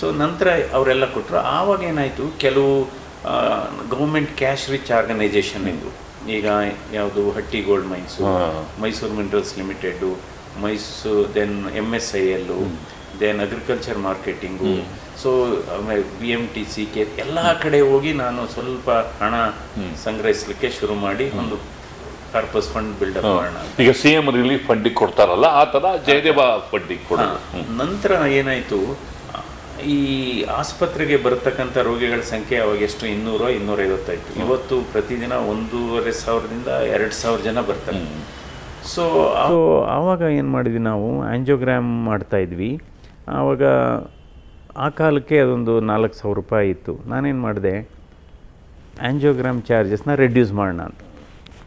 ಸೊ ನಂತರ ಅವರೆಲ್ಲ ಕೊಟ್ಟರು ಆವಾಗ ಏನಾಯಿತು? ಕೆಲವು ಗೌರ್ಮೆಂಟ್ ಕ್ಯಾಶ್ ರಿಚ್ ಆರ್ಗನೈಸೇಷನ್ ಇದು ಈಗ ಯಾವುದು? Hatti gold mines Mysore minerals limited Mysore then M S I L then agriculture marketing so ಆಮೇಲೆ B M T C K ಎಲ್ಲ ಕಡೆ ಹೋಗಿ ನಾನು ಸ್ವಲ್ಪ ಹಣ ಸಂಗ್ರಹಿಸಲಿಕ್ಕೆ ಶುರು ಮಾಡಿ ಒಂದು ಪರ್ಪಸ್ ಫಂಡ್ ಬಿಲ್ಡ್ ಮಾಡೋಣ. ಈಗ ಸಿ ಎಂ ರಿಲೀಫ್ ಫಂಡಿಗೆ ಕೊಡ್ತಾರಲ್ಲ ಆ ಥರ ಜಯದೇವ ಫಂಡಿಗೆ ಕೊಡೋಣ ನಂತರ ಏನಾಯಿತು? ಈ ಆಸ್ಪತ್ರೆಗೆ ಬರತಕ್ಕಂಥ ರೋಗಿಗಳ ಸಂಖ್ಯೆ ಅವಾಗ ಎಷ್ಟು? ಇನ್ನೂರೋ ಇನ್ನೂರೈವತ್ತಾಯಿತು ಇವತ್ತು ಪ್ರತಿದಿನ ಒಂದೂವರೆ ಸಾವಿರದಿಂದ ಎರಡು ಸಾವಿರ ಜನ ಬರ್ತಾರೆ. ಸೊ ಸೊ ಆವಾಗ ಏನು ಮಾಡಿದ್ವಿ ನಾವು? ಆ್ಯಂಜೋಗ್ರಾಮ್ ಮಾಡ್ತಾ ಇದ್ವಿ. ಆವಾಗ ಆ ಕಾಲಕ್ಕೆ ಅದೊಂದು ನಾಲ್ಕು ಸಾವಿರ ರೂಪಾಯಿ ಇತ್ತು. ನಾನೇನು ಮಾಡಿದೆ? ಆ್ಯಂಜೋಗ್ರಾಮ್ ಚಾರ್ಜಸ್ನ ರೆಡ್ಯೂಸ್ ಮಾಡೋಣ ಅಂತ.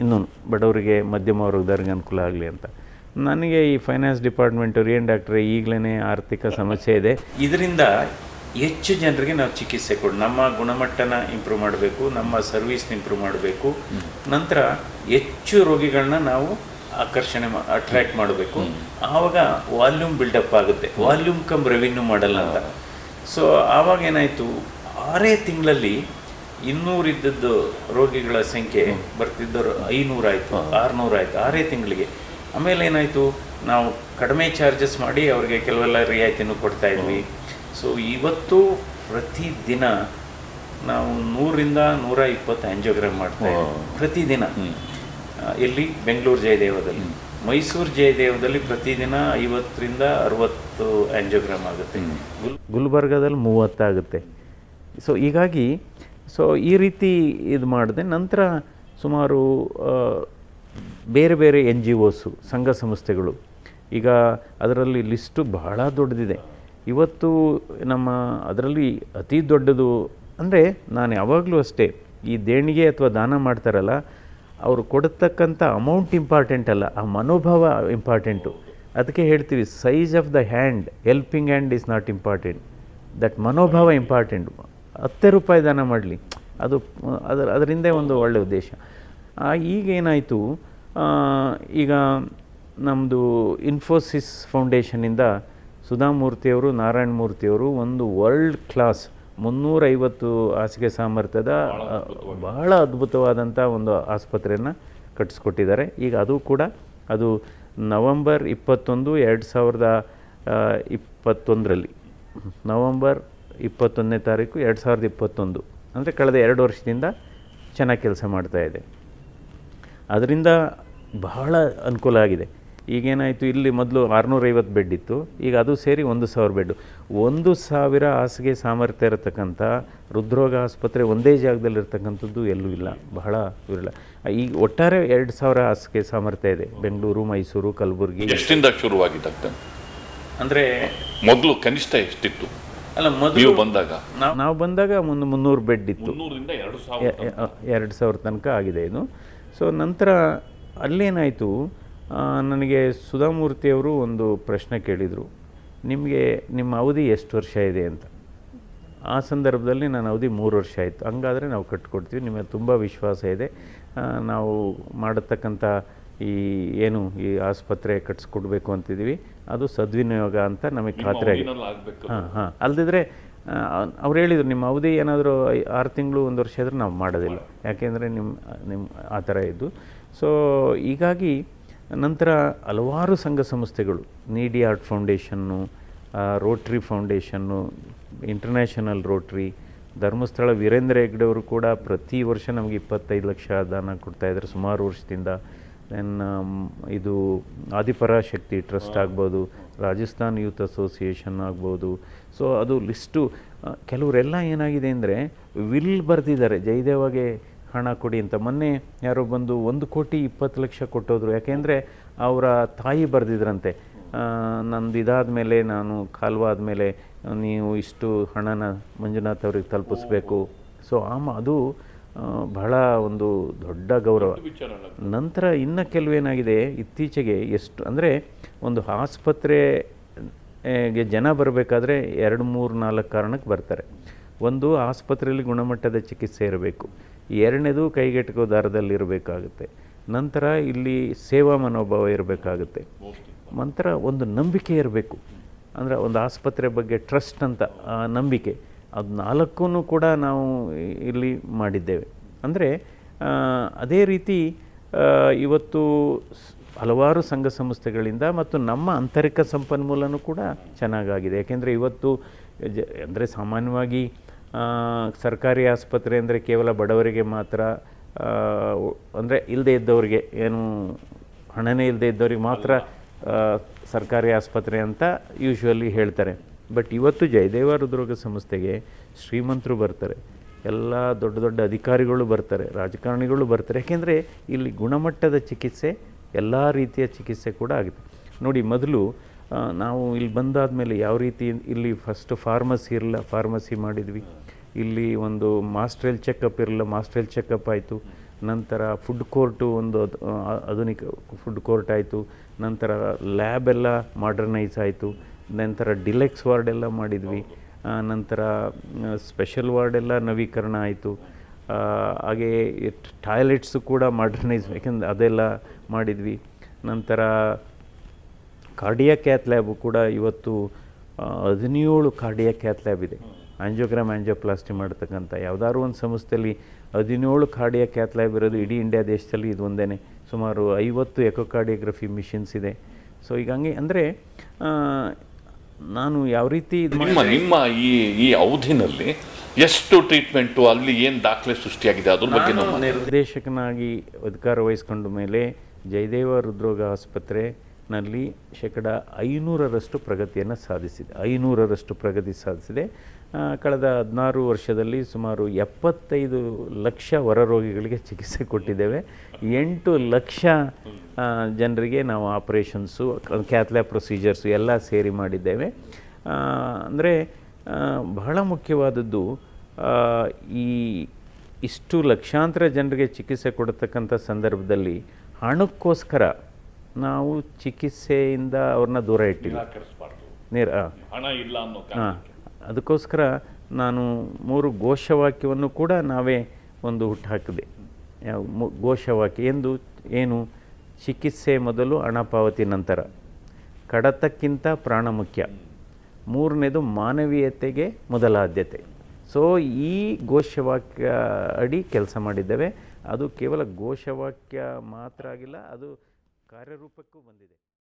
ಇನ್ನೂ ಬಡವರಿಗೆ ಮಧ್ಯಮ ವರ್ಗದವ್ರಿಗೆ ಅನುಕೂಲ ಆಗಲಿ ಅಂತ. ನನಗೆ ಈ ಫೈನಾನ್ಸ್ ಡಿಪಾರ್ಟ್ಮೆಂಟ್ ರಿಯನ್ ಡಾಕ್ಟ್ರೆ ಈಗಲೇ ಆರ್ಥಿಕ ಸಮಸ್ಯೆ ಇದೆ. ಇದರಿಂದ ಹೆಚ್ಚು ಜನರಿಗೆ ನಾವು ಚಿಕಿತ್ಸೆ ಕೊಡು ನಮ್ಮ ಗುಣಮಟ್ಟನ ಇಂಪ್ರೂವ್ ಮಾಡಬೇಕು ನಮ್ಮ ಸರ್ವಿಸ್ನ ಇಂಪ್ರೂವ್ ಮಾಡಬೇಕು. ನಂತರ ಹೆಚ್ಚು ರೋಗಿಗಳನ್ನ ನಾವು ಆಕರ್ಷಣೆ ಅಟ್ರಾಕ್ಟ್ ಮಾಡಬೇಕು. ಆವಾಗ ವಾಲ್ಯೂಮ್ ಬಿಲ್ಡಪ್ ಆಗುತ್ತೆ. ವಾಲ್ಯೂಮ್ ಕಮ್ ರೆವಿನ್ಯೂ ಮಾಡಲ್ಲ ಅಂತ. ಸೊ ಆವಾಗ ಏನಾಯಿತು? ಆರೇ ತಿಂಗಳಲ್ಲಿ ಇನ್ನೂರಿದ್ದದ್ದು ರೋಗಿಗಳ ಸಂಖ್ಯೆ ಬರ್ತಿದ್ದವರು ಐನೂರಾಯಿತು ಆರುನೂರಾಯಿತು ಆರೇ ತಿಂಗಳಿಗೆ. ಆಮೇಲೆ ಏನಾಯಿತು ನಾವು ಕಡಿಮೆ ಚಾರ್ಜಸ್ ಮಾಡಿ ಅವ್ರಿಗೆ ಕೆಲವೆಲ್ಲ ರಿಯಾಯಿತಿನೂ ಕೊಡ್ತಾ ಇದ್ವಿ. ಸೊ ಇವತ್ತು ಪ್ರತಿದಿನ ನಾವು ನೂರಿಂದ ನೂರ ಇಪ್ಪತ್ತು ಆ್ಯಂಜಿಯೋಗ್ರಾಮ್ ಮಾಡ್ತೇವೆ ಇದ್ದೀವಿ ಪ್ರತಿದಿನ. ಇಲ್ಲಿ ಬೆಂಗಳೂರು ಜಯದೇವದಲ್ಲಿ. ಮೈಸೂರು ಜಯದೇವದಲ್ಲಿ ಪ್ರತಿದಿನ ಐವತ್ತರಿಂದ ಅರವತ್ತು ಆ್ಯಂಜಿಯೋಗ್ರಾಮ್ ಆಗುತ್ತೆ. ಗುಲ್ ಗುಲ್ಬರ್ಗಾದಲ್ಲಿ ಮೂವತ್ತಾಗುತ್ತೆ. ಸೊ ಹೀಗಾಗಿ ಸೊ ಈ ರೀತಿ ಇದು ಮಾಡಿದೆ ನಂತರ ಸುಮಾರು ಬೇರೆ ಬೇರೆ ಎನ್ ಜಿ ಓಸು ಸಂಘ ಸಂಸ್ಥೆಗಳು. ಈಗ ಅದರಲ್ಲಿ ಲಿಸ್ಟು ಬಹಳ ದೊಡ್ಡದಿದೆ. ಇವತ್ತು ನಮ್ಮ ಅದರಲ್ಲಿ ಅತಿ ದೊಡ್ಡದು ಅಂದರೆ ನಾನು ಯಾವಾಗಲೂ ಅಷ್ಟೇ, ಈ ದೇಣಿಗೆ ಅಥವಾ ದಾನ ಮಾಡ್ತಾರಲ್ಲ, ಅವರು ಕೊಡತಕ್ಕಂಥ ಅಮೌಂಟ್ ಇಂಪಾರ್ಟೆಂಟ್ ಅಲ್ಲ, ಆ ಮನೋಭಾವ ಇಂಪಾರ್ಟೆಂಟು ಅದಕ್ಕೆ ಹೇಳ್ತೀವಿ size of the hand helping hand is not important that ಮನೋಭಾವ ಇಂಪಾರ್ಟೆಂಟ್ ಹತ್ತೇ ರೂಪಾಯಿ ದಾನ ಮಾಡಲಿ. ಅದು, ಅದರ, ಅದರಿಂದ ಒಂದು ಒಳ್ಳೆಯ ಉದ್ದೇಶ. ಆ, ಈಗ ಏನಾಯಿತು? ಈಗ ನಮ್ಮದು ಇನ್ಫೋಸಿಸ್ ಫೌಂಡೇಶನಿಂದ ಸುಧಾಮೂರ್ತಿಯವರು ನಾರಾಯಣ ಮೂರ್ತಿಯವರು ಒಂದು ವರ್ಲ್ಡ್ ಕ್ಲಾಸ್ ಮುನ್ನೂರೈವತ್ತು ಹಾಸಿಗೆ ಸಾಮರ್ಥ್ಯದ ಬಹಳ ಅದ್ಭುತವಾದಂಥ ಒಂದು ಆಸ್ಪತ್ರೆಯನ್ನು ಕಟ್ಟಿಸ್ಕೊಟ್ಟಿದ್ದಾರೆ. ಈಗ ಅದು ಕೂಡ ಅದು ನವಂಬರ್ ಇಪ್ಪತ್ತೊಂದು ಎರಡು ಸಾವಿರದ ಇಪ್ಪತ್ತೊಂದರಲ್ಲಿ. ನವಂಬರ್ ಇಪ್ಪತ್ತೊಂದನೇ ತಾರೀಕು ಎರಡು ಸಾವಿರದ ಇಪ್ಪತ್ತೊಂದು. ಅಂದರೆ ಕಳೆದ ಎರಡು ವರ್ಷದಿಂದ ಚೆನ್ನಾಗಿ ಕೆಲಸ ಮಾಡ್ತಾ ಇದೆ. ಅದರಿಂದ ಬಹಳ ಅನುಕೂಲ ಆಗಿದೆ. ಈಗೇನಾಯಿತು ಇಲ್ಲಿ ಮೊದಲು ಆರುನೂರೈವತ್ತು ಬೆಡ್ ಇತ್ತು ಈಗ ಅದು ಸೇರಿ ಒಂದು ಸಾವಿರ ಬೆಡ್ಡು ಒಂದು ಸಾವಿರ ಹಾಸಿಗೆ ಸಾಮರ್ಥ್ಯ ಇರತಕ್ಕಂಥ ಹೃದ್ರೋಗ ಆಸ್ಪತ್ರೆ ಒಂದೇ ಜಾಗದಲ್ಲಿ ಇರತಕ್ಕಂಥದ್ದು ಎಲ್ಲೂ ಇಲ್ಲ ಬಹಳ ಇರಲ್ಲ ಈಗ ಒಟ್ಟಾರೆ ಎರಡು ಸಾವಿರ ಹಾಸಿಗೆ ಸಾಮರ್ಥ್ಯ ಇದೆ ಬೆಂಗಳೂರು ಮೈಸೂರು ಕಲಬುರಗಿ. ಎಷ್ಟಿಂದ ಶುರುವಾಗಿದ್ದ ಅಂದರೆ ಮೊದಲು ಕನಿಷ್ಠ ಎಷ್ಟಿತ್ತು? ಅಲ್ಲ ಮೊದಲು ಬಂದಾಗ? ನಾವು ನಾವು ಬಂದಾಗ ಒಂದು ಮುನ್ನೂರು ಬೆಡ್ ಇತ್ತು. ಮುನ್ನೂರಿಂದ ಎರಡು ಸಾವಿರ ಎರಡು ಸಾವಿರ ತನಕ ಆಗಿದೆ ಇದು. ಸೊ ನಂತರ ಅಲ್ಲೇನಾಯಿತು? ನನಗೆ ಸುಧಾಮೂರ್ತಿಯವರು ಒಂದು ಪ್ರಶ್ನೆ ಕೇಳಿದರು. ನಿಮಗೆ ನಿಮ್ಮ ಅವಧಿ ಎಷ್ಟು ವರ್ಷ ಇದೆ ಅಂತ. ಆ ಸಂದರ್ಭದಲ್ಲಿ ನನ್ನ ಅವಧಿ ಮೂರು ವರ್ಷ ಆಯಿತು. ಹಂಗಾದರೆ ನಾವು ಕಟ್ಕೊಡ್ತೀವಿ. ನಿಮಗೆ ತುಂಬ ವಿಶ್ವಾಸ ಇದೆ. ನಾವು ಮಾಡತಕ್ಕಂಥ ಈ ಏನು ಈ ಆಸ್ಪತ್ರೆ ಕಟ್ಸ್ಕೊಡ್ಬೇಕು ಅಂತಿದ್ದೀವಿ. ಅದು ಸದ್ವಿನಿಯೋಗ ಅಂತ ನಮಗೆ ಖಾತ್ರಿ ಆಗಿದೆ. ಹಾಂ ಹಾಂ. ಅಲ್ದಿದ್ರೆ ಅವ್ರು ಹೇಳಿದರು, ನಿಮ್ಮ ಅವಧಿ ಏನಾದರೂ ಆರು ತಿಂಗಳು ಒಂದು ವರ್ಷ ಆದರೂ ನಾವು ಮಾಡೋದಿಲ್ಲ. ಯಾಕೆಂದರೆ ನಿಮ್ಮ ನಿಮ್ಮ ಆ ಥರ ಇದ್ದು. ಸೊ ಹೀಗಾಗಿ ನಂತರ ಹಲವಾರು ಸಂಘ ಸಂಸ್ಥೆಗಳು, ನೀಡಿ art foundation rotary foundation international rotary, Dharmasthala Veerendra Heggade ಅವರು ಕೂಡ ಪ್ರತಿ ವರ್ಷ ನಮಗೆ ಇಪ್ಪತ್ತೈದು ಲಕ್ಷ ದಾನ ಕೊಡ್ತಾಯಿದ್ದಾರೆ ಸುಮಾರು ವರ್ಷದಿಂದ. ದೆನ್ ಇದು ಆದಿಪರ ಶಕ್ತಿ ಟ್ರಸ್ಟ್ ಆಗ್ಬೋದು, ರಾಜಸ್ಥಾನ್ ಯೂತ್ ಅಸೋಸಿಯೇಷನ್ ಆಗ್ಬೋದು. ಸೊ ಅದು ಲಿಸ್ಟು ಕೆಲವರೆಲ್ಲ ಏನಾಗಿದೆ ಅಂದರೆ ವಿಲ್ ಬರೆದಿದ್ದಾರೆ. ಜಯದೇವಗೆ ಹಣ ಕೊಡಿ ಅಂತ. ಮೊನ್ನೆ ಯಾರೋ ಬಂದು ಒಂದು ಕೋಟಿ ಇಪ್ಪತ್ತು ಲಕ್ಷ ಕೊಟ್ಟೋದ್ರು. ಯಾಕೆಂದರೆ, ಅವರ ತಾಯಿ ಬರೆದಿದ್ರಂತೆ. ನಂದು ಇದಾದ ಮೇಲೆ, ನಾನು ಕಾಲುವಾದ ಮೇಲೆ, ನೀವು ಇಷ್ಟು ಹಣನ ಮಂಜುನಾಥ್ ಅವ್ರಿಗೆ ತಲುಪಿಸ್ಬೇಕು. ಸೊ ಆಮ ಅದು ಬಹಳ ಒಂದು ದೊಡ್ಡ ಗೌರವ. ನಂತರ ಇನ್ನು ಕೆಲವೇನಾಗಿದೆ ಇತ್ತೀಚೆಗೆ ಎಷ್ಟು ಅಂದರೆ ಒಂದು ಆಸ್ಪತ್ರೆ ಗೆ ಜನ ಬರಬೇಕಾದ್ರೆ ಎರಡು ಮೂರು ನಾಲ್ಕು ಕಾರಣಕ್ಕೆ ಬರ್ತಾರೆ. ಒಂದು ಆಸ್ಪತ್ರೆಯಲ್ಲಿ ಗುಣಮಟ್ಟದ ಚಿಕಿತ್ಸೆ ಇರಬೇಕು. ಎರಡನೇದು ಕೈಗೆಟಕೋ ದಾರದಲ್ಲಿ ಇರಬೇಕಾಗುತ್ತೆ. ನಂತರ ಇಲ್ಲಿ ಸೇವಾ ಮನೋಭಾವ ಇರಬೇಕಾಗುತ್ತೆ. ನಂತರ ಒಂದು ನಂಬಿಕೆ ಇರಬೇಕು. ಅಂದರೆ ಒಂದು ಆಸ್ಪತ್ರೆ ಬಗ್ಗೆ ಟ್ರಸ್ಟ್ ಅಂತ ನಂಬಿಕೆ. ಅದು ನಾಲ್ಕೂ ಕೂಡ ನಾವು ಇಲ್ಲಿ ಮಾಡಿದ್ದೇವೆ. ಅಂದರೆ ಅದೇ ರೀತಿ ಇವತ್ತು ಹಲವಾರು ಸಂಘ ಸಂಸ್ಥೆಗಳಿಂದ ಮತ್ತು ನಮ್ಮ ಆಂತರಿಕ ಸಂಪನ್ಮೂಲನೂ ಕೂಡ ಚೆನ್ನಾಗಾಗಿದೆ. ಯಾಕೆಂದರೆ ಇವತ್ತು ಜ, ಅಂದರೆ ಸಾಮಾನ್ಯವಾಗಿ ಸರ್ಕಾರಿ ಆಸ್ಪತ್ರೆ ಅಂದರೆ ಕೇವಲ ಬಡವರಿಗೆ ಮಾತ್ರ ಅಂದರೆ ಇಲ್ಲದೆ ಇದ್ದವರಿಗೆ ಏನು ಹಣನೇ ಇಲ್ಲದೆ ಇದ್ದವ್ರಿಗೆ ಮಾತ್ರ ಸರ್ಕಾರಿ ಆಸ್ಪತ್ರೆ ಅಂತ ಯೂಶ್ವಲಿ ಹೇಳ್ತಾರೆ. ಬಟ್ ಇವತ್ತು ಜಯದೇವ ಹೃದ್ರೋಗ ಸಂಸ್ಥೆಗೆ ಶ್ರೀಮಂತರು ಬರ್ತಾರೆ. ಎಲ್ಲ ದೊಡ್ಡ ದೊಡ್ಡ ಅಧಿಕಾರಿಗಳು ಬರ್ತಾರೆ, ರಾಜಕಾರಣಿಗಳು ಬರ್ತಾರೆ. ಯಾಕೆಂದರೆ ಇಲ್ಲಿ ಗುಣಮಟ್ಟದ ಚಿಕಿತ್ಸೆ, ಎಲ್ಲ ರೀತಿಯ ಚಿಕಿತ್ಸೆ ಕೂಡ ಆಗುತ್ತೆ ನೋಡಿ, ಮೊದಲು ನಾವು ಇಲ್ಲಿ ಬಂದಾದ ಮೇಲೆ ಯಾವ ರೀತಿ ಇಲ್ಲಿ ಫಸ್ಟ್ ಫಾರ್ಮಸಿ ಇರಲ್ಲ ಫಾರ್ಮಸಿ ಮಾಡಿದ್ವಿ. ಇಲ್ಲಿ ಒಂದು ಮಾಸ್ಟ್ರಲ್ ಚೆಕಪ್ ಇರಲ್ಲ ಮಾಸ್ಟ್ರಲ್ ಚೆಕಪ್ ಆಯಿತು. ನಂತರ ಫುಡ್ ಕೋರ್ಟು ಒಂದು ಆಧುನಿಕ ಫುಡ್ ಕೋರ್ಟ್ ಆಯಿತು. ನಂತರ ಲ್ಯಾಬ್ ಎಲ್ಲ ಮಾಡರ್ನೈಸ್ ಆಯಿತು. ನಂತರ ಡಿಲೆಕ್ಸ್ ವಾರ್ಡ್ ಎಲ್ಲ ಮಾಡಿದ್ವಿ ನಂತರ ಸ್ಪೆಷಲ್ ವಾರ್ಡ್ ಎಲ್ಲ ನವೀಕರಣ ಆಯಿತು. ಹಾಗೆ ಟಾಯ್ಲೆಟ್ಸು ಕೂಡ ಮಾಡರ್ನೈಸ್ ಯಾಕೆಂದ್ರೆ ಅದೆಲ್ಲ ಮಾಡಿದ್ವಿ. ನಂತರ ಕಾರ್ಡಿಯಾ ಕ್ಯಾತ್ ಲ್ಯಾಬು ಕೂಡ ಇವತ್ತು ಹದಿನೇಳು ಕಾರ್ಡಿಯಾ ಕ್ಯಾತ್ ಲ್ಯಾಬ್ ಇದೆ. ಆಂಜಿಯೋಗ್ರಾಮ್, ಆಂಜಿಯೋಪ್ಲಾಸ್ಟಿ ಮಾಡ್ತಕ್ಕಂಥ ಯಾವುದಾದ್ರು ಒಂದು ಸಂಸ್ಥೆಯಲ್ಲಿ ಹದಿನೇಳು ಕಾರ್ಡಿಯಾ ಕ್ಯಾತ್ ಲ್ಯಾಬ್ ಇರೋದು ಇಡೀ ಇಂಡಿಯಾ ದೇಶದಲ್ಲಿ ಇದು ಒಂದೇ ಸುಮಾರು ಐವತ್ತು ಎಕೋಕಾರ್ಡಿಯೋಗ್ರಫಿ ಮಿಷಿನ್ಸ್ ಇದೆ. ಸೊ, ಈಗ ಹಂಗೆ, ಅಂದರೆ ನಾನು ಯಾವ ರೀತಿ ನಿಮ್ಮ ನಿಮ್ಮ ಈ ಈ ಅವಧಿನಲ್ಲಿ ಎಷ್ಟು ಟ್ರೀಟ್ಮೆಂಟು ಅಲ್ಲಿ ಏನು ದಾಖಲೆ ಸೃಷ್ಟಿಯಾಗಿದೆ ಅದ್ರ ಬಗ್ಗೆ ನಮ್ಮ ನಿರ್ದೇಶಕನಾಗಿ ಅಧಿಕಾರ ವಹಿಸ್ಕೊಂಡ ಮೇಲೆ ಜಯದೇವ ಹೃದ್ರೋಗ ಆಸ್ಪತ್ರೆನಲ್ಲಿ ಶೇಕಡ ಐನೂರರಷ್ಟು ಪ್ರಗತಿಯನ್ನು ಸಾಧಿಸಿದೆ. ಐನೂರರಷ್ಟು ಪ್ರಗತಿ ಸಾಧಿಸಿದೆ. ಕಳೆದ ಹದಿನಾರು ವರ್ಷದಲ್ಲಿ ಸುಮಾರು ಎಪ್ಪತ್ತೈದು ಲಕ್ಷ ಹೊರರೋಗಿಗಳಿಗೆ ಚಿಕಿತ್ಸೆ ಕೊಟ್ಟಿದ್ದೇವೆ. ಎಂಟು ಲಕ್ಷ ಜನರಿಗೆ ನಾವು ಆಪ್ರೇಷನ್ಸು ಕ್ಯಾಥ್ಲ್ಯಾ ಪ್ರೊಸೀಜರ್ಸು ಎಲ್ಲ ಸೇರಿ ಮಾಡಿದ್ದೇವೆ. ಅಂದರೆ ಬಹಳ ಮುಖ್ಯವಾದದ್ದು ಈ ಇಷ್ಟು ಲಕ್ಷಾಂತರ ಜನರಿಗೆ ಚಿಕಿತ್ಸೆ ಕೊಡತಕ್ಕಂಥ ಸಂದರ್ಭದಲ್ಲಿ ಹಣಕ್ಕೋಸ್ಕರ ನಾವು ಚಿಕಿತ್ಸೆಯಿಂದ ಅವ್ರನ್ನ ದೂರ ಇಟ್ಟಿಲ್ಲ. ನೇರ ಹಣ ಇಲ್ಲ ಅನ್ನೋ ಹಾಂ. ಅದಕ್ಕೋಸ್ಕರ ನಾನು ಮೂರು ಘೋಷವಾಕ್ಯವನ್ನು ಕೂಡ ನಾವೇ ಒಂದು ಹುಟ್ಟುಹಾಕಿದೆ ಘೋಷವಾಕ್ಯ ಎಂದು ಏನು? ಚಿಕಿತ್ಸೆ ಮೊದಲು ಹಣ ಪಾವತಿ ನಂತರ. ಕಡತಕ್ಕಿಂತ ಪ್ರಾಣ ಮುಖ್ಯ. ಮೂರನೇದು ಮಾನವೀಯತೆಗೆ ಮೊದಲ ಆದ್ಯತೆ. ಸೊ, ಈ ಘೋಷವಾಕ್ಯ ಅಡಿ ಕೆಲಸ ಮಾಡಿದ್ದೇವೆ. ಅದು ಕೇವಲ ಘೋಷವಾಕ್ಯ ಮಾತ್ರ ಆಗಿಲ್ಲ, ಅದು ಕಾರ್ಯರೂಪಕ್ಕೂ ಬಂದಿದೆ.